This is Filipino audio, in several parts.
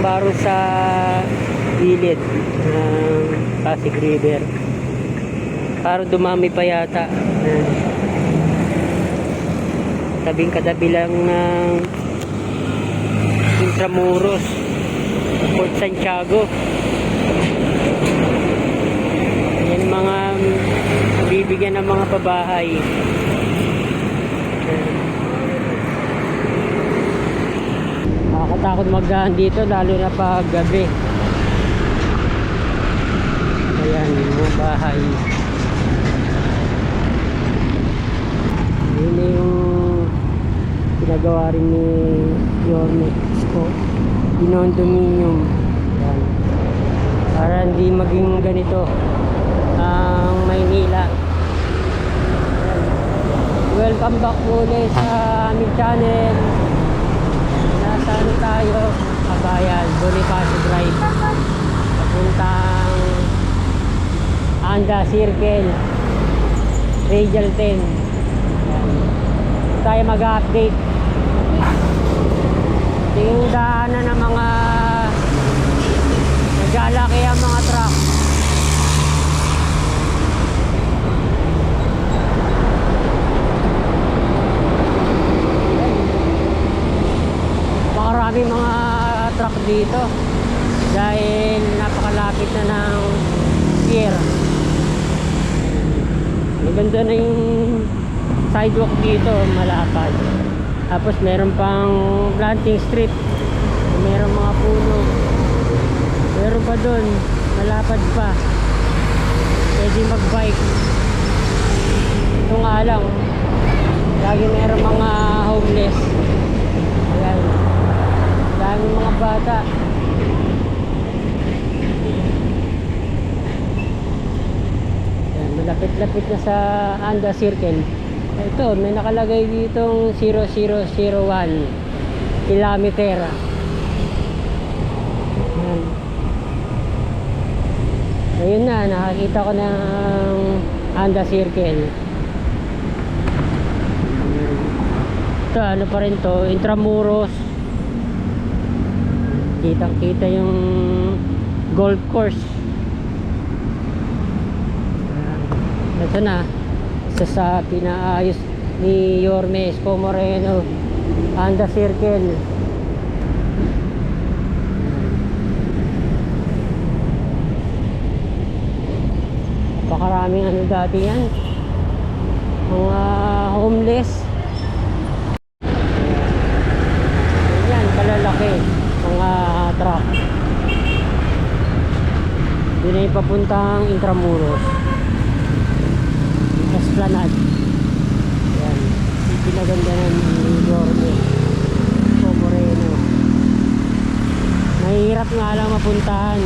baro sa gilid ng Pasig River. Parang dumami pa yata. Ayan. Tabing katabi lang ng Intramuros, Port Santiago. Yan mga bibigyan ng mga pabahay. Nakakatakot magdaan dito lalo na pag gabi. Ayan, yung bahay. Yun yung ginagawa rin ni Yorme Isko. Pinondominium. Ayan. Para hindi maging ganito ang Maynila. Welcome back muli sa aming channel. Nasa ano tayo? Kabayan, Bonifacio Drive. Papuntang Anda Circle. Radial 10. Ayan. Tayo mag-update. Yung daanan ng mga naglalaki ang mga Makarami mga truck dito dahil napakalapit na ng pier. Maganda na yung sidewalk dito, malapad. Tapos meron pang planting strip. Meron mga puno. Meron pa doon, malapad pa. Pwede mag-bike. Ito nga lang, lagi meron mga homeless. Ayan. Dami mga bata. Ayan, malapit-lapit na sa Anda Circle. Ito, may nakalagay ditong 0001 kilometer. Ayan. Ayun na, nakakita ko ng Anda Circle. Ito, ano pa rin to, Intramuros. Kitang-kita yung golf course. Ito na, isa sa pinaayos ni Yorme Esco Moreno, Anda Circle. Napakaraming ano dati yan. Mga homeless. Yan, kalalaki. Mga truck. Yun ay papuntang Intramuros. Esplanade. Yan. Pinaganda ng Yorme. O Moreno. Mahirap nga lang mapuntahan.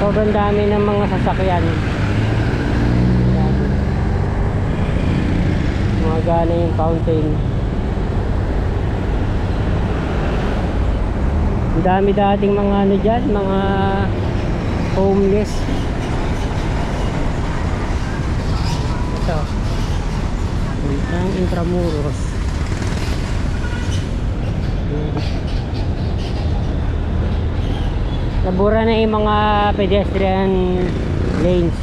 Sobrang dami ng mga sasakyan. Yan. Mga galing yung fountain. Ang dami dating mga ano dyan, mga homeless. Ito. Ang Intramuros. Nabura na yung mga pedestrian lanes.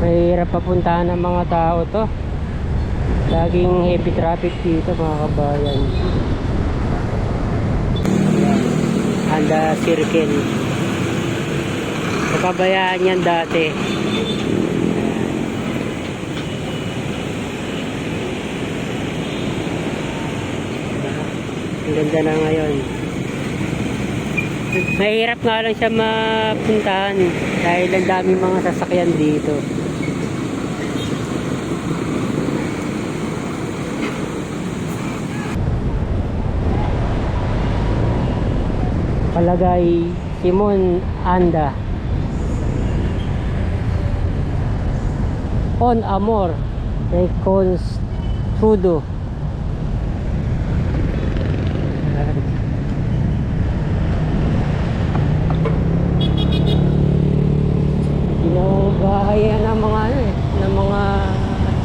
Mahirap papuntahan ng mga tao to. Laging heavy traffic dito mga kabayan. Anda Circle. Kapabayaan yan dati. Ang ganda na ngayon. Mahirap nga lang siya mapuntahan dahil ang dami mga sasakyan dito. Palagay Simon Anda. On Amor. Reconstrudo. Ginagahayan ng mga ano eh, ng mga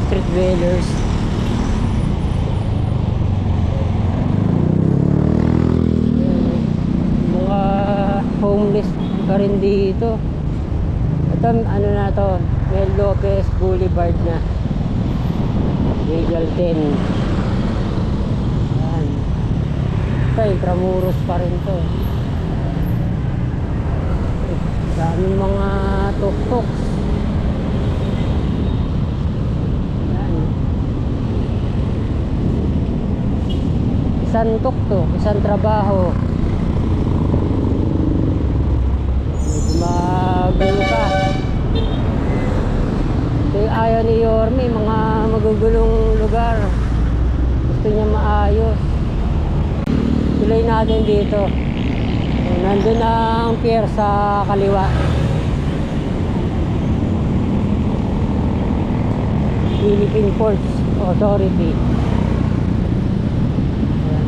street dwellers. dito. Ito, ano na to, Mel Lopez Boulevard na. Legal 10. Yan. Ito, Intramuros pa rin to. Daming mga tuk-tuk. Yan. Isang tuk-tuk, isang trabaho. Medyo magulo pa. Ito yung ayaw ni Yorme, mga magugulong lugar. Gusto niya maayos. Tuloy natin dito. Nandun ang pier sa kaliwa. Philippine Ports Authority. Ayan.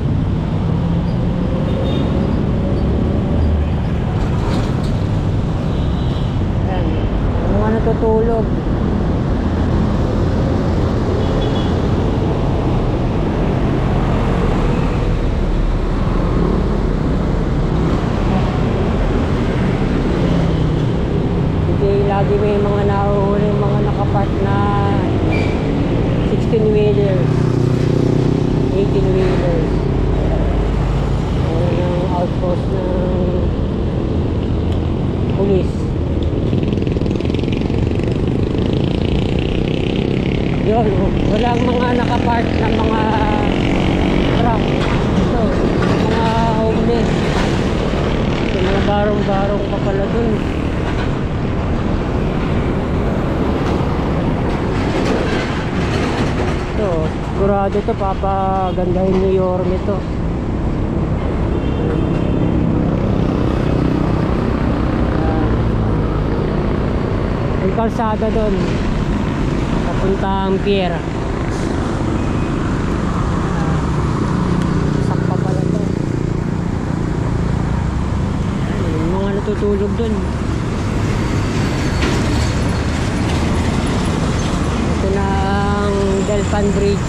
Ayan. Natutulog. Hindi lagi may mga nahuhuli mga nakapark na 16 wheelers 18 wheelers Meron ng outpost ng pulis yun walang mga nakapark na mga truck ito mga homeless Yung mga barong-barong pa pala dun Ito, sigurado to papagandahin ni Yorme to. Ayan. May kalsada doon. Papuntang pier. Ah, Sakpa pala to. Yung mga natutulog doon. Ito na ang Delpan Bridge.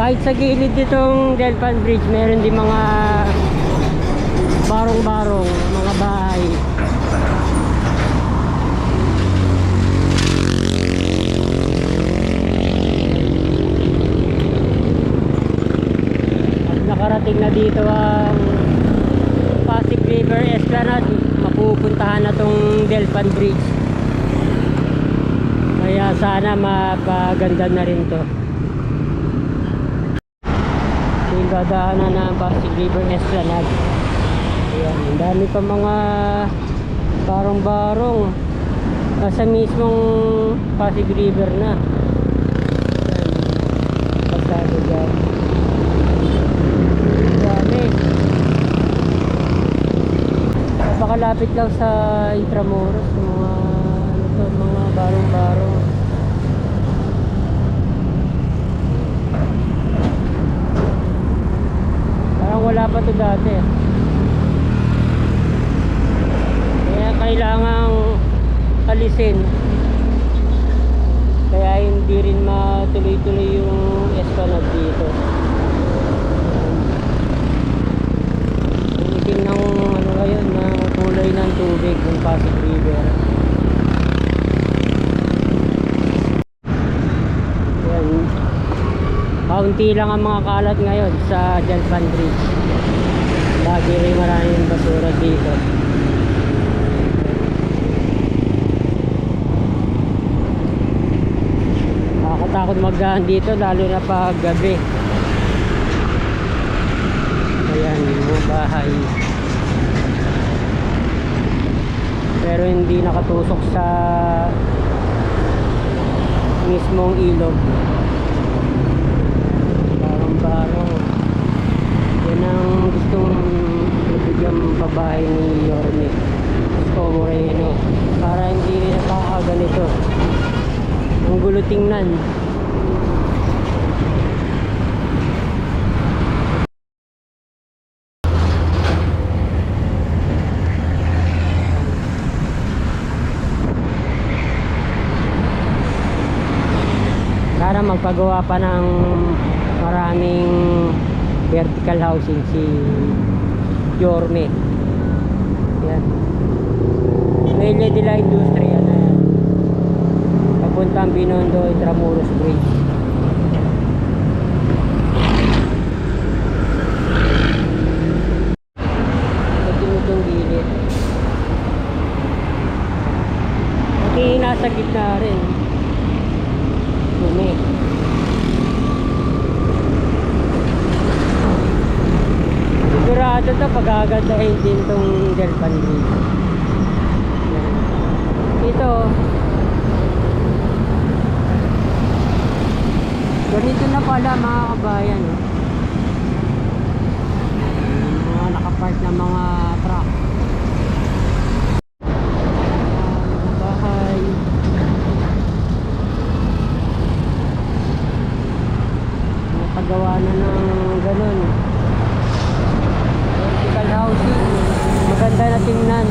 Kahit sa gilid nitong Delpan Bridge, meron din mga barong-barong, mga bahay. Nakarating na dito ang Pasig River Esplanade. Mapupuntahan na tong Delpan Bridge. Kaya sana mapaganda na rin to. Dadaanan na ang Pasig River Esplanade. Ayan, ang dami pa mga barong-barong. Nasa mismong Pasig River na. Ayan, pasado dyan. Dami. Napakalapit lang sa Intramuros, mga ano to, mga barong-barong. Parang wala pa to dati. Kaya kailangang alisin. Kaya hindi rin matuloy-tuloy yung esplanade dito. Itim ng ano ngayon, ng kulay ng tubig ng Pasig River. Yan. Kaunti lang ang mga kalat ngayon sa Jalpan Bridge. Lagi rin maraming basura dito. Nakakatakot magdahan dito lalo na pag gabi. Ayan, yung bahay. Pero hindi nakatusok sa mismong ilog. Barong-barong. Yan ang gustong ibigyan babae ni Yorme. Gusto Moreno. Para hindi rin nakakaganito. Ang gulo tingnan. Sana magpagawa pa ng maraming vertical housing si Yorme. Yan. Melia de la Industria na yan. Papuntang Binondo, Intramuros Bridge. Ito itong gilid. Nasa gitna rin. Dumi. Sigurado to pagagandahin din tong Delpan Bridge. Yan. Ito. Ganito na pala mga kabayan. oh. Mga nakapark na mga truck. Ah, bahay. Nakagawa na ng ganun. Vertical housing. Maganda na tingnan.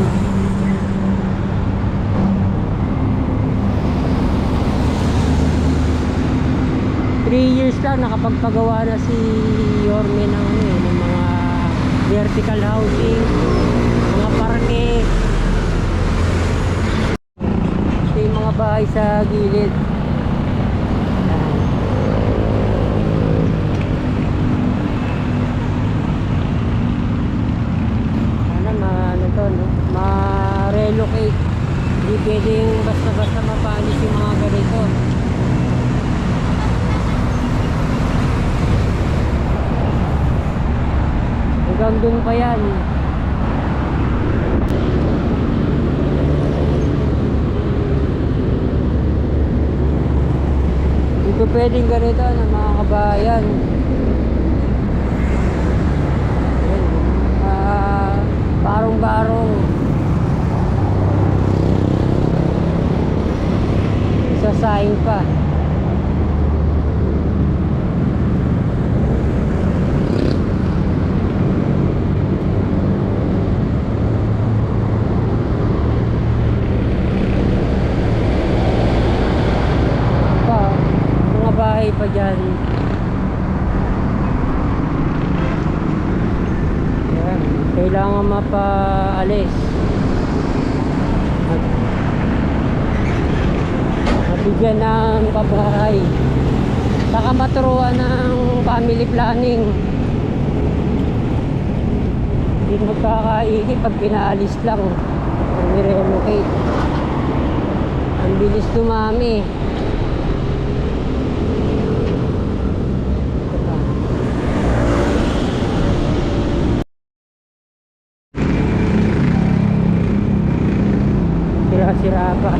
Nakapagpagawa na si Yorme ng, ano, eh, ng mga vertical housing, mga parke. Ito yung mga bahay sa gilid. Yan. Sana ma, ano to, no? ma-relocate. Hindi pwedeng basta-basta mapalis yung mga ganito. Dun pa yan. Dito pwedeng ganito na mga kabayan. Ayan, ah, barong-barong. Isasaing pa. pa, mga bahay pa dyan. Yan, kailangan mapaalis. Mabigyan ng pabahay. Saka maturuan ng family planning. Hindi magkakaigi pag pinaalis lang. Pag nirelocate. Ang bilis dumami. Sira-sira pa.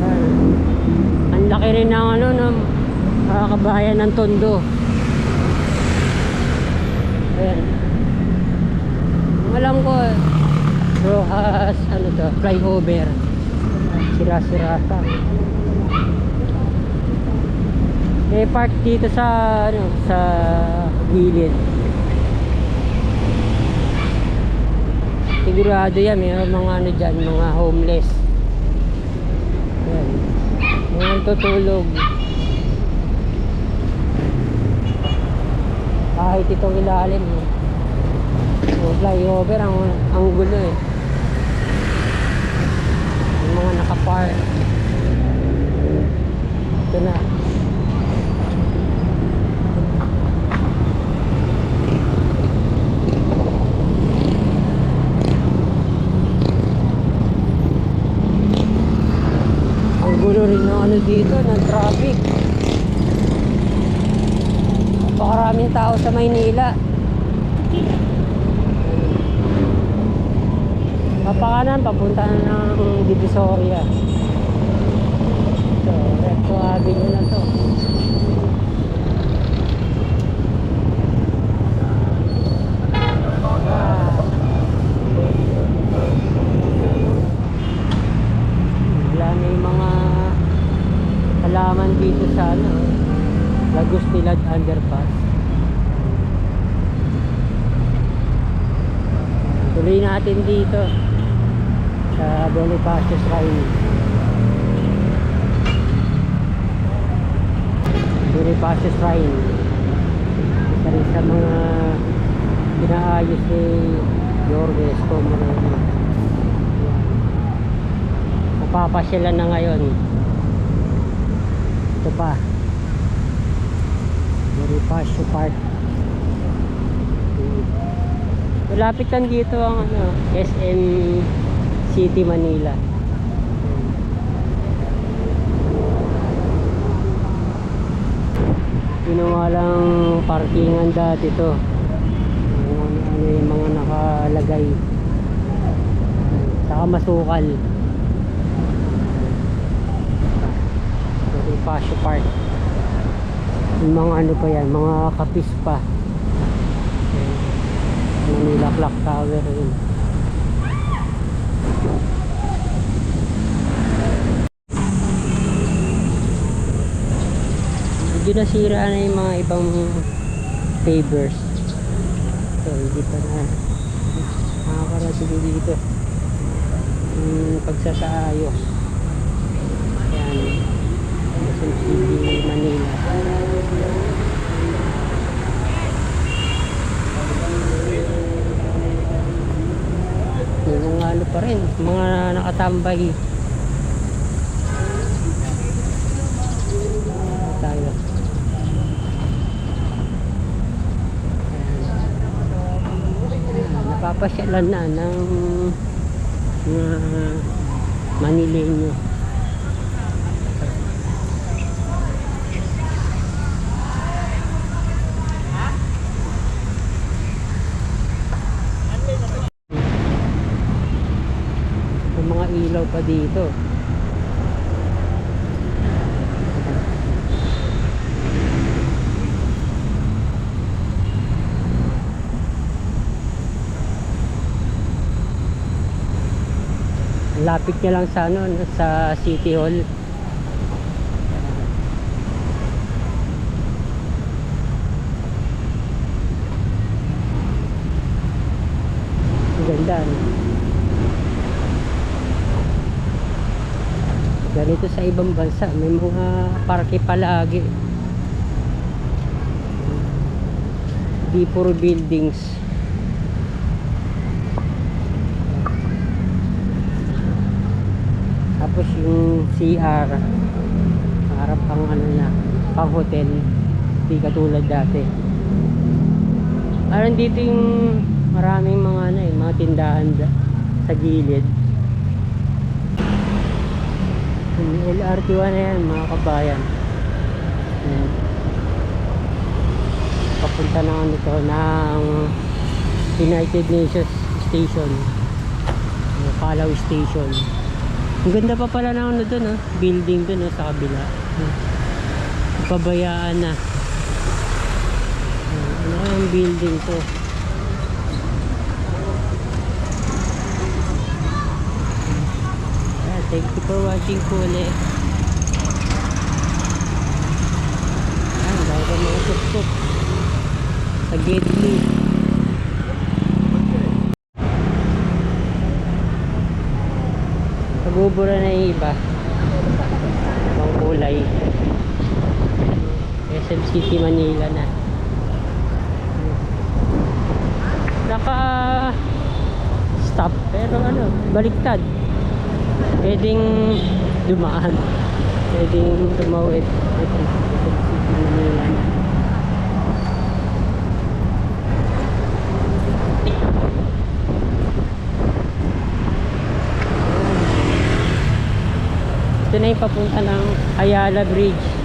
Yan. Ang laki rin ng ano no, mga kabayan ng Tondo. Ayan. Alam ko, Rojas, ano to, flyover. Sira-sira pa. May park dito sa ano, sa gilid. Sigurado yan, may mga ano dyan, mga homeless. Mga tutulog. Kahit itong ilalim. no. So, flyover ang, ang gulo eh. Yung mga nakapark. Ito na. Ang gulo rin ng ano dito, ng traffic. Napakaraming tao sa Maynila. Papakanan, papunta na ng Divisoria. So, Recto Avenue na to. Ah. Wala na yung mga halaman dito sa ano, Lagos Tilad Underpass. Tuloy natin dito sa Bonifacio Shrine. Bonifacio Shrine. Isa rin sa mga pinaayos ni Jorge Escomoreno. Mapapasyalan na ngayon. Ito pa. Bonifacio Park. Malapit lang dito ang ano, SM City Manila. Ginawa lang parkingan dati to. Ano, ano yung mga nakalagay. Saka masukal. Bonifacio Park. Yung mga ano pa yan, mga kapis pa. Manila Clock Tower yun. Medyo nasira na yung mga ibang pavers. So, hindi pa na nakakarating dito. Yung pagsasaayos. Yan. Quezon City, Manila. Yung mga ano pa rin, mga nakatambay. Tayo. Napapasyalan na ng mga Manileño. May mga ilaw pa dito. Lapit niya lang sa ano, no, sa City Hall. Ganda. No? Ganito sa ibang bansa, may mga parke palagi. Di puro buildings. Tapos yung CR, harap pang ano niya, pang hotel, di katulad dati. Parang dito yung maraming mga ano eh, mga tindahan da- sa gilid. Yung LRT1 na yan, mga kabayan. Yan. Papunta na ano to, ng United Nations Station. Palaw Station. Ang ganda pa pala ng ano dun, ah. building dun ah, sa kabila. Pabayaan na. Ano yung building to? Thank you for watching po ulit. Ah, dahil ka mga tuktok. Sa Gately. Nabubura na yung iba. Ibang kulay. SM City Manila na. Naka stop pero ano, baliktad. Pwedeng dumaan. Pwedeng tumawid. Manila na. Ito na yung papunta ng Ayala Bridge.